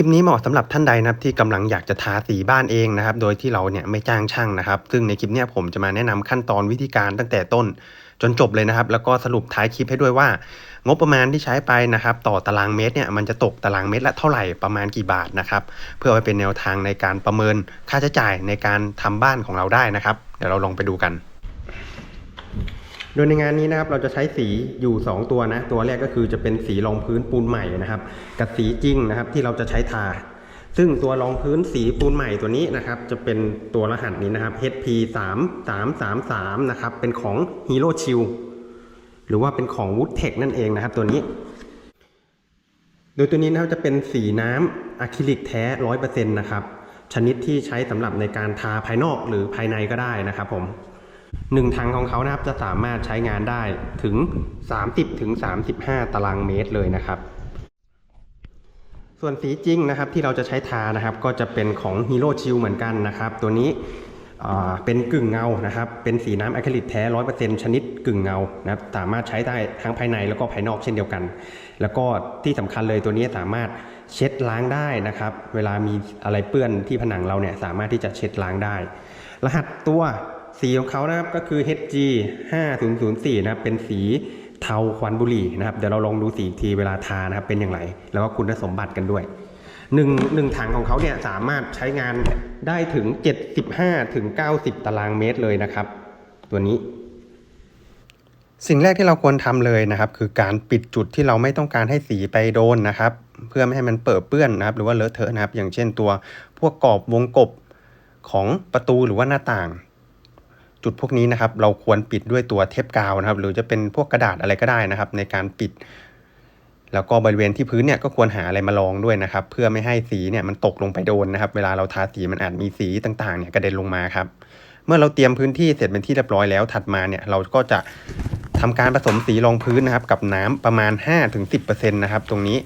ลิปนี้เหมาะสำหรับท่านใดนะครับที่กำลังอยากจะทาสีบ้านเองนะครับ โดยที่เราเนี่ยไม่จ้างช่างนะครับ ซึ่งในคลิปนี้ผมจะมาแนะนำขั้นตอนวิธีการตั้งแต่ต้นจนจบเลยนะครับ แล้วก็สรุปท้ายคลิปให้ด้วยว่า งบประมาณที่ใช้ไปนะครับ ต่อตารางเมตรเนี่ยมันจะตกตารางเมตรละเท่าไหร่ประมาณกี่บาทนะครับ เพื่อไว้เป็นแนวทางในการประเมินค่าใช้จ่ายในการทำบ้านของเราได้นะครับ เดี๋ยวเราลองไปดูกัน โดยในงานนี้นะครับเราจะใช้สีอยู่ 2 ตัวนะ ตัวแรกก็คือจะเป็นสีรองพื้นปูนใหม่นะครับ กับสีจริงนะครับที่เราจะใช้ทา ซึ่งตัวรองพื้นสีปูนใหม่ตัวนี้นะครับ จะเป็นตัวรหัสนี้นะครับ HP 3 3 3 3นะครับเป็นของ Hero Chill หรือว่าเป็นของ Woodtech นั่นเองนะครับ ตัวนี้ โดยตัวนี้นะครับจะเป็นสีน้ำอะคริลิกแท้100%นะครับชนิดที่ใช้สำหรับในการทาภายนอกหรือภายในก็ได้นะครับผม หนึ่งถังของเขานะครับจะสามารถใช้งานได้ถึง 30ถึง35 ตารางเมตรเลยนะครับ ส่วนสีจริงนะครับที่เราจะใช้ทานะครับ ก็จะเป็นของ Hero Chill เหมือนกันนะครับ ตัวนี้เป็นกึ่งเงานะครับ เป็นสีน้ำอะคริลิกแท้100%ชนิดกึ่งเงานะครับสามารถใช้ได้ทั้งภายในแล้วก็ภายนอกเช่นเดียวกัน แล้วก็ที่สำคัญเลยตัวนี้สามารถเช็ดล้างได้นะครับ เวลามีอะไรเปื้อนที่ผนังเราเนี่ยสามารถที่จะเช็ดล้างได้ รหัสตัว สีของเขานะครับก็คือ HG 5004นะครับเป็นสีเทาควันบุหรี่นะครับเดี๋ยวเราลองดูสีอีกทีเวลาทานะครับเป็นอย่างไร แล้วก็คุณสมบัติกันด้วยหนึ่งหนึ่งถังของเขาเนี่ยสามารถใช้งานได้ถึง 75ถึง90 ตารางเมตรเลยนะครับ ตัวนี้ สิ่งแรกที่เราควรทำเลยนะครับ คือการปิดจุดที่เราไม่ต้องการให้สีไปโดนนะครับ เพื่อไม่ให้มันเปิดเปื้อนนะครับ หรือว่าเลอะเทอะนะครับ อย่างเช่นตัวพวกกรอบวงกบของประตูหรือว่าหน้าต่าง จุดพวกนี้นะครับเราควรปิดด้วยตัวเทปกาวนะครับ หรือจะเป็นพวกกระดาษอะไรก็ได้นะครับ ในการปิด แล้วก็บริเวณที่พื้นเนี่ยก็ควรหาอะไรมารองด้วยนะครับ เพื่อไม่ให้สีเนี่ยมันตกลงไปโดนนะครับ เวลาเราทาสีมันอาจมีสีต่างๆเนี่ยกระเด็นลงมาครับ เมื่อเราเตรียมพื้นที่เสร็จเป็นที่เรียบร้อยแล้วถัดมาเนี่ยเราก็จะทำการผสมสีรองพื้นนะครับ กับน้ำประมาณ 5-10%นะครับตรงนี้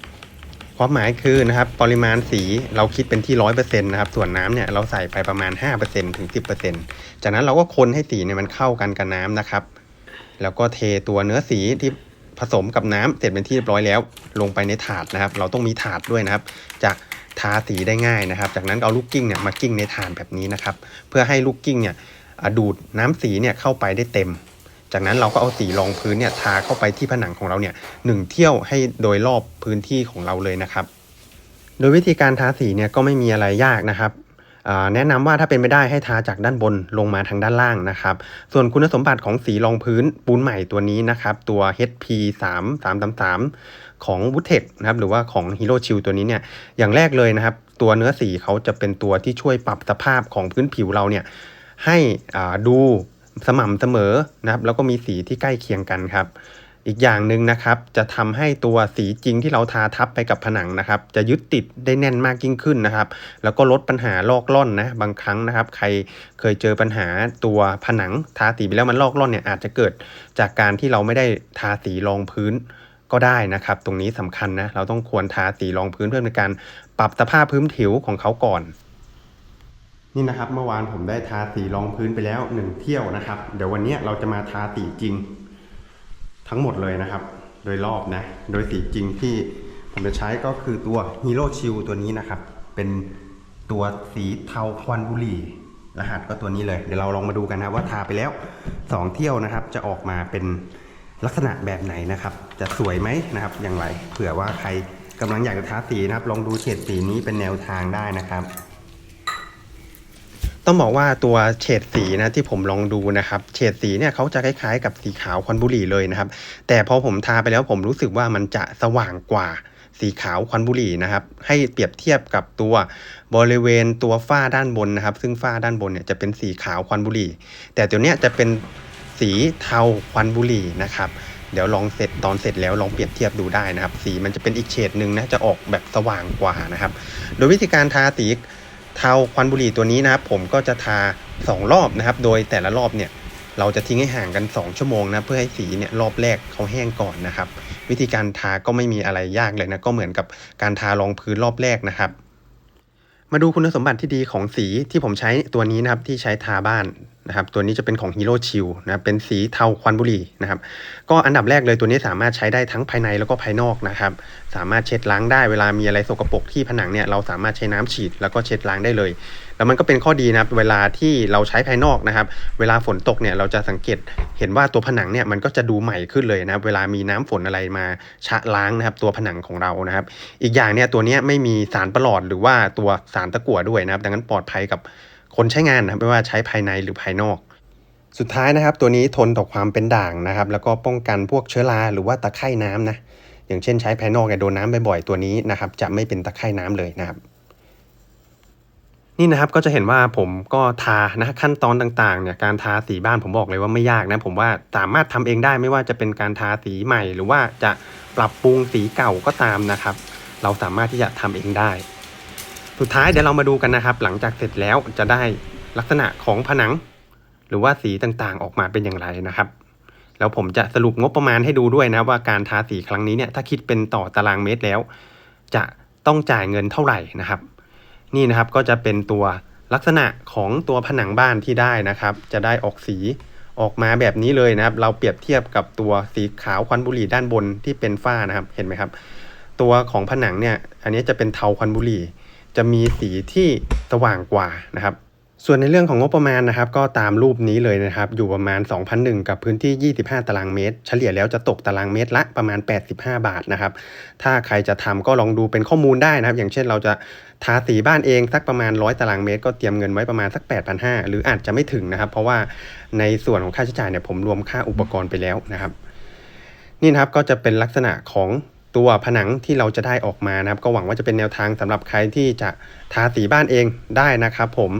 ความหมายคือนะครับปริมาณสีเราคิดเป็นที่ร้อยเปอร์เซ็นต์นะครับส่วนน้ำเนี่ยเราใส่ไปประมาณห้าเปอร์เซ็นต์ถึงสิบเปอร์เซ็นต์จากนั้นเราก็คนให้สีเนี่ยมันเข้ากันกับน้ำนะครับ แล้วก็เทตัวเนื้อสีที่ผสมกับน้ำเสร็จเป็นที่เรียบร้อยแล้ว ลงไปในถาดนะครับ เราต้องมีถาดด้วยนะครับ จะทาสีได้ง่ายนะครับ จากนั้นเอาลูกกิ้งเนี่ยมากิ้งในถาดแบบนี้นะครับ เพื่อให้ลูกกิ้งเนี่ยดูดน้ำสีเนี่ยเข้าไปได้เต็ม จากนั้นเราก็เอาสีรองพื้นเนี่ยทาเข้าไปที่ผนังของเราเนี่ยหนึ่งเที่ยวให้โดยรอบพื้นที่ของเราเลยนะครับ โดยวิธีการทาสีเนี่ยก็ไม่มีอะไรยากนะครับแนะนำว่าถ้าเป็นไม่ได้ให้ทาจากด้านบนลงมาทางด้านล่างนะครับ ส่วนคุณสมบัติของสีรองพื้นปูนใหม่ตัวนี้นะครับ ตัว HP 3 3 3 3ของ w o o d t e c h นะครับหรือว่าของ Hero Chill ตัวนี้เนี่ยอย่างแรกเลยนะครับ ตัวเนื้อสีเขาจะเป็นตัวที่ช่วยปรับสภาพของพื้นผิวเราเนี่ยให้ดู สม่ำเสมอนะครับ แล้วก็มีสีที่ใกล้เคียงกันครับ อีกอย่างหนึ่งนะครับ จะทำให้ตัวสีจริงที่เราทาทับไปกับผนังนะครับ จะยึดติดได้แน่นมากยิ่งขึ้นนะครับ แล้วก็ลดปัญหาลอกล่อนนะบางครั้งนะครับ ใครเคยเจอปัญหาตัวผนังทาสีไปแล้วมันลอกล่อนเนี่ยอาจจะเกิดจากการที่เราไม่ได้ทาสีรองพื้นก็ได้นะครับ ตรงนี้สำคัญนะเราต้องควรทาสีรองพื้นเพื่อเป็นการปรับสภาพพื้นผิวของเขาก่อน นี่นะครับเมื่อวานผมได้ทาสีรองพื้นไปแล้วหนึ่งเที่ยวนะครับ เดี๋ยววันนี้เราจะมาทาสีจริงทั้งหมดเลยนะครับ โดยรอบนะ โดยสีจริงที่ผมจะใช้ก็คือตัว Hero Chill ตัวนี้นะครับ เป็นตัวสีเทาควันบุหรี่ รหัสก็ตัวนี้เลย เดี๋ยวเราลองมาดูกันนะว่าทาไปแล้ว 2 เที่ยวนะครับ จะออกมาเป็นลักษณะแบบไหนนะครับ จะสวยไหมนะครับ อย่างไร เผื่อว่าใครกำลังอยากจะทาสีนะครับ ลองดูเฉดสีนี้เป็นแนวทางได้นะครับ ต้องบอกว่าตัวเฉดสีนะที่ผมลองดูนะครับเฉดสีเนี่ยเขาจะคล้ายๆ กับสีขาวควันบุหรี่เลยนะครับ แต่พอผมทาไปแล้วผมรู้สึกว่ามันจะสว่างกว่าสีขาวควันบุหรี่นะครับ ให้เปรียบเทียบกับตัวบริเวณตัวฝ้าด้านบนนะครับ ซึ่งฝ้าด้านบนเนี่ยจะเป็นสีขาวควันบุหรี่ แต่ตัวเนี้ยจะเป็นสีเทาควันบุหรี่นะครับเดี๋ยวลองเสร็จตอนเสร็จแล้วลองเปรียบเทียบดูได้นะครับ สีมันจะเป็นอีกเฉดหนึ่งนะจะออกแบบสว่างกว่านะครับ โดยวิธีการทาสี เทาควันบุหรี่ตัวนี้นะครับ ผมก็จะทา 2 รอบนะครับ โดยแต่ละรอบเนี่ยเราจะทิ้งให้ห่างกัน 2 ชั่วโมงนะเพื่อให้สีเนี่ยรอบแรกเขาแห้งก่อนนะครับ วิธีการทาก็ไม่มีอะไรยากเลยนะก็เหมือนกับการทารองพื้นรอบแรกนะครับมมาดูคุณสมบัติที่ดีของสีที่ผมใช้ตัวนี้นะครับที่ใช้ทาบ้าน นะครับตัวนี้จะเป็นของ Hero Chill นะครับเป็นสีเทาควันบุหรี่นะครับก็อันดับแรกเลยตัวนี้สามารถใช้ได้ทั้งภายในแล้วก็ภายนอกนะครับสามารถเช็ดล้างได้เวลามีอะไรสกปรกที่ผนังเนี่ยเราสามารถใช้น้ำฉีดแล้วก็เช็ดล้างได้เลย แล้วมันก็เป็นข้อดีนะครับเวลาที่เราใช้ภายนอกนะครับเวลาฝนตกเนี่ยเราจะสังเกตเห็นว่าตัวผนังเนี่ยมันก็จะดูใหม่ขึ้นเลยนะครับเวลามีน้ำฝนอะไรมาชะล้างนะครับตัวผนังของเรานะครับอีกอย่างเนี่ยตัวนี้ไม่มีสารประหลอดหรือว่าตัวสารตะกั่วด้วยนะครับดังนั้นปลอดภัยกับ คนใช้งานนะไม่ว่าใช้ภายในหรือภายนอก สุดท้ายนะครับ ตัวนี้ทนต่อความเป็นด่างนะครับ แล้วก็ป้องกันพวกเชื้อราหรือว่าตะไคร่น้ำนะอย่างเช่นใช้ภายนอกเนี่ยโดนน้ำบ่อยๆตัวนี้นะครับ จะไม่เป็นตะไคร่น้ำเลยนะครับ นี่นะครับก็จะเห็นว่าผมก็ทานะขั้นตอนต่างๆเนี่ยการทาสีบ้านผมบอกเลยว่าไม่ยากนะ ผมว่าสามารถทำเองได้ไม่ว่าจะเป็นการทาสีใหม่ หรือว่าจะปรับปรุงสีเก่าก็ตามนะครับ เราสามารถที่จะทำเองได้ สุดท้ายเดี๋ยวเรามาดูกันนะครับ หลังจากเสร็จแล้วจะได้ลักษณะของผนัง หรือว่าสีต่างๆออกมาเป็นอย่างไรนะครับ แล้วผมจะสรุปงบประมาณให้ดูด้วยนะว่าการทาสีครั้งนี้เนี่ยถ้าคิดเป็นต่อตารางเมตรแล้ว จะต้องจ่ายเงินเท่าไหร่นะครับ นี่นะครับก็จะเป็นตัวลักษณะของตัวผนังบ้านที่ได้นะครับ จะได้ออกสีออกมาแบบนี้เลยนะครับ เราเปรียบเทียบกับตัวสีขาวควันบุหรี่ด้านบนที่เป็นฝ้านะครับเห็นไหมครับ ตัวของผนังเนี่ยอันนี้จะเป็นเทาควันบุหรี่ จะมีสีที่สว่างกว่านะครับ ส่วนในเรื่องของงบประมาณนะครับ ก็ตามรูปนี้เลยนะครับ อยู่ประมาณ 2,001 กับพื้นที่ 25 ตารางเมตร เฉลี่ยแล้วจะตกตารางเมตรละประมาณ 85 บาทนะครับ ถ้าใครจะทำก็ลองดูเป็นข้อมูลได้นะครับ อย่างเช่นเราจะทาสีบ้านเองสักประมาณ 100 ตารางเมตร ก็เตรียมเงินไว้ประมาณสัก 8,500 หรืออาจจะไม่ถึงนะครับ เพราะว่าในส่วนของค่าใช้จ่ายเนี่ยผมรวมค่าอุปกรณ์ไปแล้วนะครับ นี่นะครับก็จะเป็นลักษณะของ ตัวผนังที่เราจะได้ออกมานะครับ ก็หวังว่าจะเป็นแนวทางสำหรับใครที่จะทาสีบ้านเองได้นะครับผม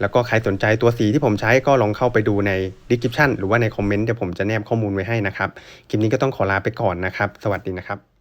แล้วก็ใครสนใจตัวสีที่ผมใช้ก็ลองเข้าไปดูใน description หรือว่าในคอมเมนต์เดี๋ยวผมจะแนบข้อมูลไว้ให้นะครับ คลิปนี้ก็ต้องขอลาไปก่อนนะครับ สวัสดีนะครับ